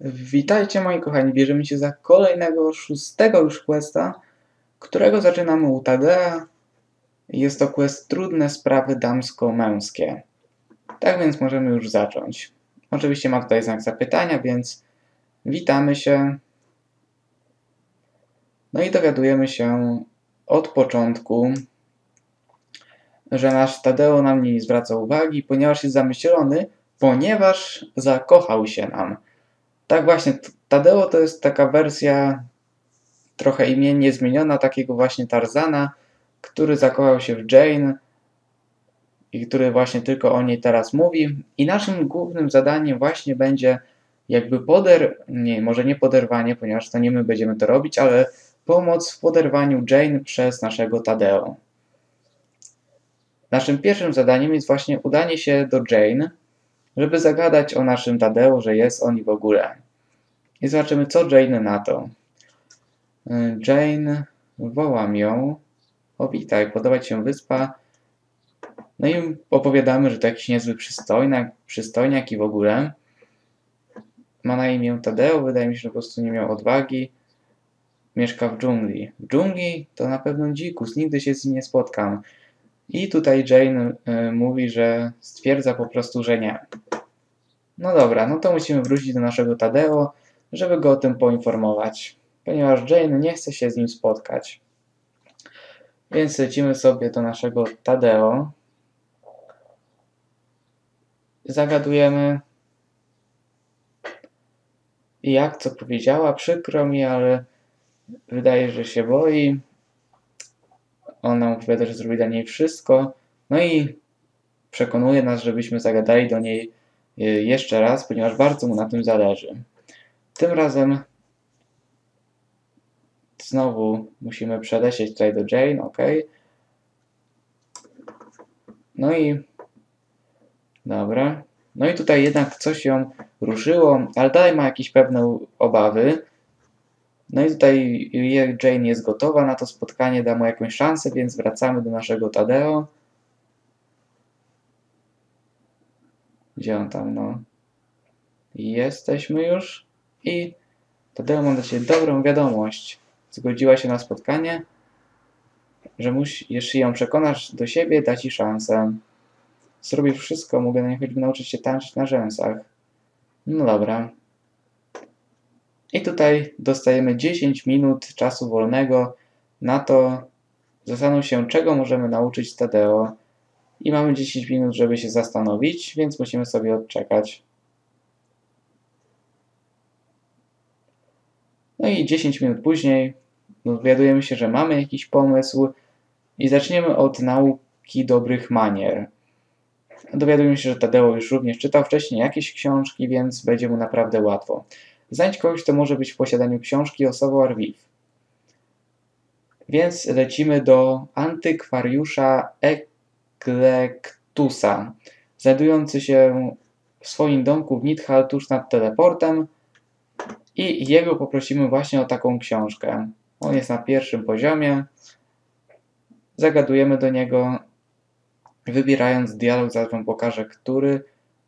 Witajcie moi kochani, bierzemy się za kolejnego, szóstego już questa, którego zaczynamy u Tadea. Jest to quest Trudne sprawy damsko-męskie. Tak więc możemy już zacząć. Oczywiście ma tutaj znak zapytania, więc witamy się. No i dowiadujemy się od początku, że nasz Tadeo nam nie zwraca uwagi, ponieważ jest zamyślony, ponieważ zakochał się nam. Tak właśnie, Tadeo to jest taka wersja trochę imiennie zmieniona takiego właśnie Tarzana, który zakochał się w Jane i który właśnie tylko o niej teraz mówi. I naszym głównym zadaniem właśnie będzie jakby poder, nie, może nie poderwanie, ponieważ to nie my będziemy to robić, ale pomoc w poderwaniu Jane przez naszego Tadeo. Naszym pierwszym zadaniem jest właśnie udanie się do Jane, żeby zagadać o naszym Tadeo, że jest on w ogóle. I zobaczymy, co Jane na to. Y, Jane, wołam ją. O, witaj, podoba ci się wyspa. No i opowiadamy, że to jakiś niezły przystojniak, przystojniak i w ogóle. Ma na imię Tadeo, wydaje mi się, że po prostu nie miał odwagi. Mieszka w dżungli. W dżungli to na pewno dzikus, nigdy się z nim nie spotkam. I tutaj Jane y, mówi, że stwierdza po prostu, że nie. No dobra, no to musimy wrócić do naszego Tadeo, żeby go o tym poinformować, ponieważ Jane nie chce się z nim spotkać. Więc lecimy sobie do naszego Tadeo. Zagadujemy. Jak co powiedziała, przykro mi, ale wydaje, że się boi. Ona opowiada, że zrobi dla niej wszystko. No i przekonuje nas, żebyśmy zagadali do niej y, jeszcze raz, ponieważ bardzo mu na tym zależy. Tym razem znowu musimy przelecieć tutaj do Jane, ok. No i dobra. No i tutaj jednak coś ją ruszyło, ale dalej ma jakieś pewne obawy. No i tutaj Jane jest gotowa na to spotkanie, da mu jakąś szansę, więc wracamy do naszego Tadeo. Gdzie on tam, no? Jesteśmy już. I Tadeo mam dla Ciebie dobrą wiadomość. Zgodziła się na spotkanie, że musi, jeśli ją przekonasz do siebie, da Ci szansę. Zrobię wszystko, mogę na niej choćby nauczyć się tańczyć na rzęsach. No dobra. I tutaj dostajemy 10 minut czasu wolnego na to, zastanów się, czego możemy nauczyć Tadeo. I mamy 10 minut, żeby się zastanowić, więc musimy sobie odczekać. No i 10 minut później dowiadujemy się, że mamy jakiś pomysł i zaczniemy od nauki dobrych manier. Dowiadujemy się, że Tadeo już również czytał wcześniej jakieś książki, więc będzie mu naprawdę łatwo. Znajdź kogoś, kto może być w posiadaniu książki o Savoir-vivre. Więc lecimy do antykwariusza Eklektusa, znajdujący się w swoim domku w Nidhal tuż nad teleportem, i jego poprosimy właśnie o taką książkę. On jest na pierwszym poziomie. Zagadujemy do niego, wybierając dialog, zaraz wam pokażę, który.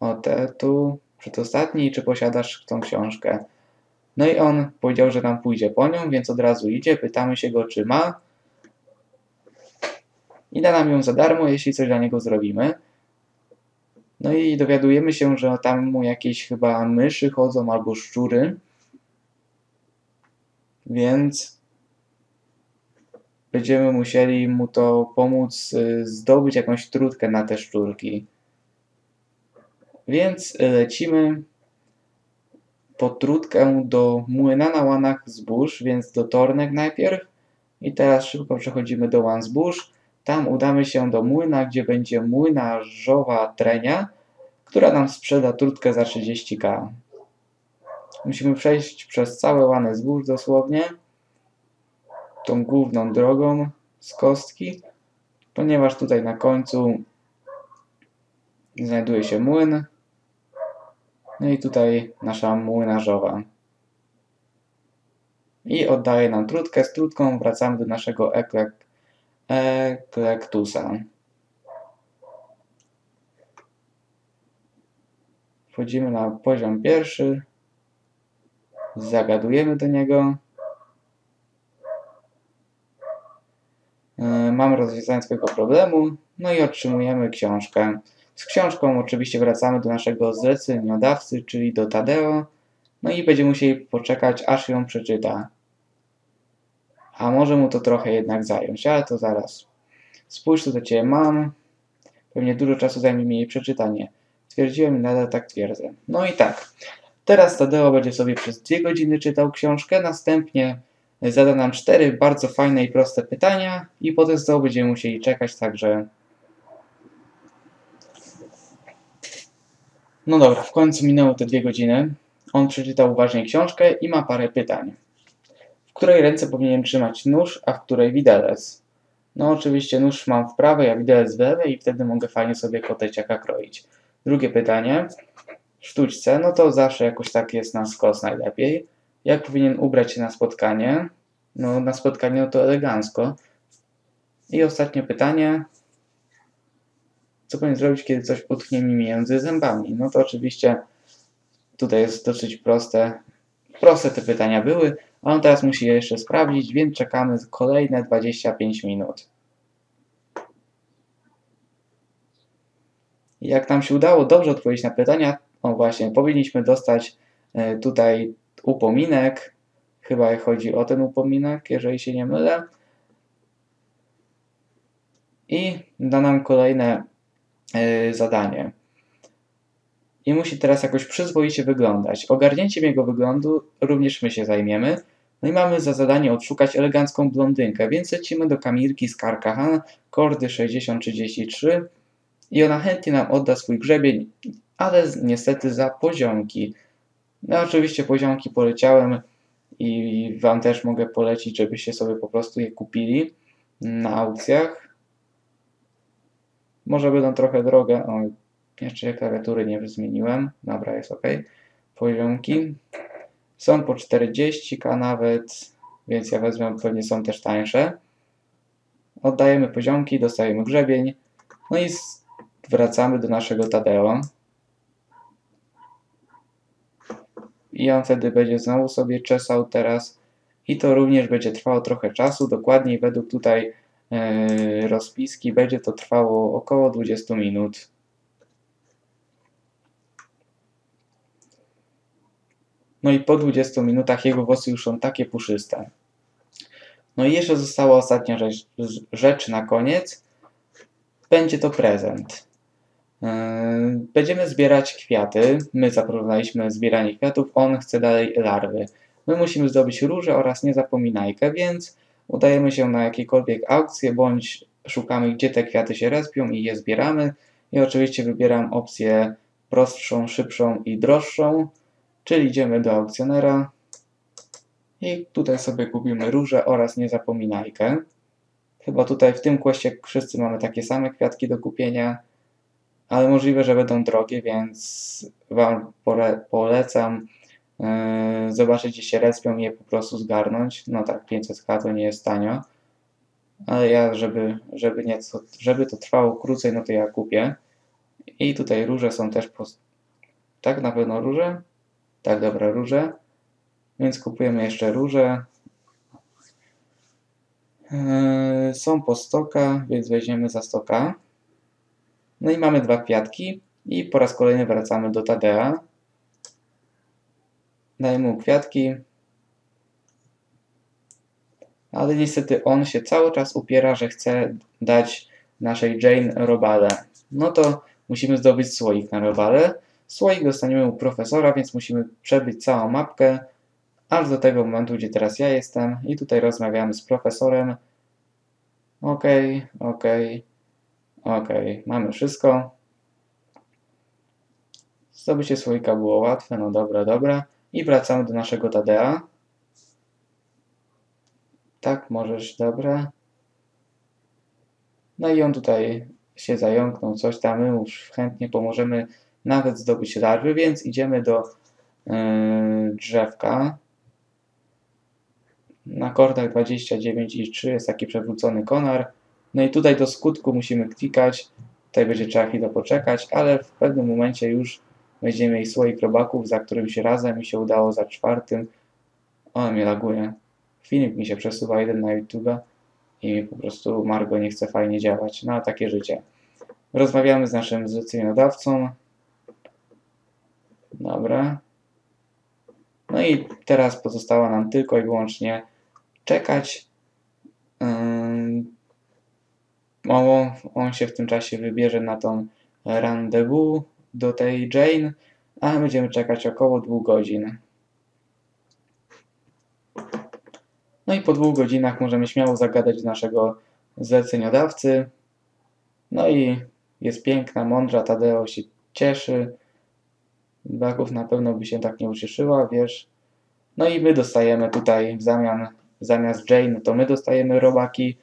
O te tu, przedostatni, czy posiadasz tą książkę. No i on powiedział, że nam pójdzie po nią, więc od razu idzie. Pytamy się go, czy ma. I da nam ją za darmo, jeśli coś dla niego zrobimy. No i dowiadujemy się, że tam mu jakieś chyba myszy chodzą albo szczury. Więc będziemy musieli mu to pomóc y, zdobyć jakąś trutkę na te szczurki. Więc lecimy po trutkę do młyna na łanach zbóż, więc do Tornek najpierw. I teraz szybko przechodzimy do łan zbóż. Tam udamy się do młyna, gdzie będzie młynarzowa trenia, która nam sprzeda trutkę za 30k. Musimy przejść przez całe łane zbóż dosłownie. Tą główną drogą z kostki. Ponieważ tutaj na końcu znajduje się młyn. No i tutaj nasza młynarzowa. I oddaje nam trutkę. Z trutką wracamy do naszego eklek, eklektusa. Wchodzimy na poziom pierwszy. Zagadujemy do niego. E, mamy rozwiązanie swojego problemu, no i otrzymujemy książkę. Z książką oczywiście wracamy do naszego zleceniodawcy, czyli do Tadeo, no i będziemy musieli poczekać, aż ją przeczyta. A może mu to trochę jednak zająć, ale to zaraz. Spójrz, co do Ciebie mam. Pewnie dużo czasu zajmie mi jej przeczytanie. Stwierdziłem i nadal tak twierdzę. No i tak. Teraz Tadeo będzie sobie przez dwie godziny czytał książkę, następnie zada nam cztery bardzo fajne i proste pytania i potem znowu będziemy musieli czekać, także... No dobra, w końcu minęły te dwie godziny. On przeczytał uważnie książkę i ma parę pytań. W której ręce powinienem trzymać nóż, a w której widelec? No oczywiście nóż mam w prawej, a widelec w lewej i wtedy mogę fajnie sobie koteciaka kroić. Drugie pytanie. W sztućce, no to zawsze jakoś tak jest na skos najlepiej. Jak powinien ubrać się na spotkanie? No na spotkanie no to elegancko. I ostatnie pytanie. Co powinien zrobić, kiedy coś utknie mi między zębami? No to oczywiście tutaj jest dosyć proste. Proste te pytania były, on teraz musi je jeszcze sprawdzić, więc czekamy kolejne 25 minut. Jak nam się udało dobrze odpowiedzieć na pytania, o właśnie, powinniśmy dostać e, tutaj upominek. Chyba chodzi o ten upominek, jeżeli się nie mylę. I da nam kolejne e, zadanie. I musi teraz jakoś przyzwoicie wyglądać. Ogarnięciem jego wyglądu również my się zajmiemy. No i mamy za zadanie odszukać elegancką blondynkę, więc lecimy do Kamirki z Karkahan, kordy 6033 i ona chętnie nam odda swój grzebień, ale niestety za poziomki. No oczywiście poziomki poleciałem i Wam też mogę polecić, żebyście sobie po prostu je kupili na aukcjach. Może będą trochę drogie. O, jeszcze klawiatury nie zmieniłem. Dobra, jest ok. Poziomki. Są po 40 nawet, więc ja wezmę, pewnie są też tańsze. Oddajemy poziomki, dostajemy grzebień. No i wracamy do naszego Tadeo. I on wtedy będzie znowu sobie czesał teraz. I to również będzie trwało trochę czasu. Dokładniej według tutaj yy, rozpiski będzie to trwało około 20 minut. No i po 20 minutach jego włosy już są takie puszyste. No i jeszcze została ostatnia rzecz, rzecz na koniec. Będzie to prezent. Yy, będziemy zbierać kwiaty. My zaproponowaliśmy zbieranie kwiatów, on chce dalej larwy. My musimy zdobyć róże oraz niezapominajkę, więc udajemy się na jakiekolwiek aukcje, bądź szukamy, gdzie te kwiaty się respią i je zbieramy. I oczywiście wybieram opcję prostszą, szybszą i droższą, czyli idziemy do aukcjonera i tutaj sobie kupimy róże oraz niezapominajkę. Chyba tutaj w tym kłoście wszyscy mamy takie same kwiatki do kupienia ale możliwe, że będą drogie, więc Wam pole polecam yy, zobaczyć, gdzie się respią i je po prostu zgarnąć. No tak, 500k to nie jest tanio, ale ja, żeby, żeby, nieco, żeby to trwało krócej, no to ja kupię. I tutaj róże są też po... Tak, na pewno róże? Tak, dobra, róże. Więc kupujemy jeszcze róże. Yy, są po stoka, więc weźmiemy za stoka. No i mamy dwa kwiatki i po raz kolejny wracamy do Tadea. Dajemy mu kwiatki. Ale niestety on się cały czas upiera, że chce dać naszej Jane robale. No to musimy zdobyć słoik na robale. Słoik dostaniemy u profesora, więc musimy przebyć całą mapkę aż do tego momentu, gdzie teraz ja jestem i tutaj rozmawiamy z profesorem. Ok, ok. Ok, mamy wszystko. Zdobycie słoika było łatwe, no dobra, dobra. I wracamy do naszego Tadea. Tak, możesz, dobra. No i on tutaj się zająknął, coś tam, my już chętnie pomożemy nawet zdobyć larwy, więc idziemy do yy, drzewka. Na kordach 29 i 3 jest taki przewrócony konar. No i tutaj do skutku musimy klikać. Tutaj będzie trzeba chwilę poczekać, ale w pewnym momencie już będziemy mieli słoik robaków, za którym się razem mi się udało za czwartym O, mnie laguje. Filmik mi się przesuwa jeden na YouTube i po prostu Margo nie chce fajnie działać. No, takie życie. Rozmawiamy z naszym zleceniodawcą. Dobra. No i teraz pozostało nam tylko i wyłącznie czekać. On, on się w tym czasie wybierze na tą rendezvous do tej Jane, a będziemy czekać około dwóch godzin. No i po dwóch godzinach możemy śmiało zagadać do naszego zleceniodawcy. No i jest piękna, mądra, Tadeo się cieszy. Baków na pewno by się tak nie ucieszyła, wiesz. No i my dostajemy tutaj w zamian, zamiast Jane, to my dostajemy robaki.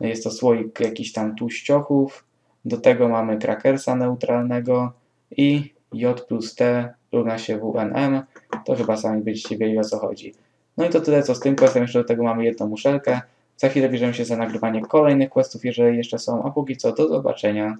Jest to słoik jakichś tam tłuściochów. Do tego mamy krakersa neutralnego i J plus T równa się WNM. To chyba sami będziecie wiedzieli o co chodzi. No i to tyle co z tym questem. Jeszcze do tego mamy jedną muszelkę. Za chwilę bierzemy się za nagrywanie kolejnych questów, jeżeli jeszcze są. A póki co, do zobaczenia.